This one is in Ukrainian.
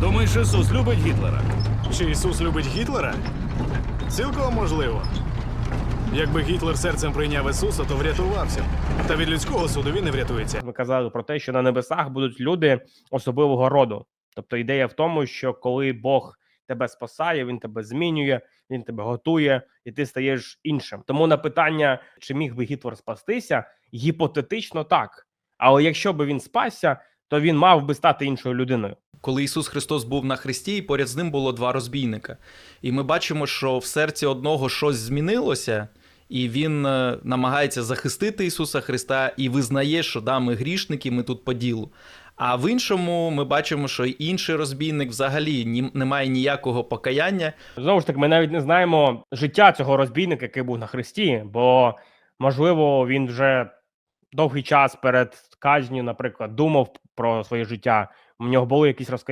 думаєш, Ісус любить Гітлера? Чи Ісус любить Гітлера? Цілком можливо. Якби Гітлер серцем прийняв Ісуса, то врятувався. Та від людського суду він не врятується. Ми казали про те, що на небесах будуть люди особливого роду. Тобто ідея в тому, що коли Бог тебе спасає, він тебе змінює, він тебе готує, і ти стаєш іншим. Тому на питання, чи міг би Гітлер спастися, гіпотетично так. Але якщо би він спасся, то він мав би стати іншою людиною. Коли Ісус Христос був на хресті, і поряд з ним було два розбійника. І ми бачимо, що в серці одного щось змінилося, і він е, намагається захистити Ісуса Христа і визнає, що да, ми грішники, ми тут по ділу. А в іншому ми бачимо, що інший розбійник взагалі ні, не має ніякого покаяння. Знову ж таки, ми навіть не знаємо життя цього розбійника, який був на хресті, бо можливо він вже довгий час перед казнью, наприклад, думав про своє життя. У нього були якісь розкаяння.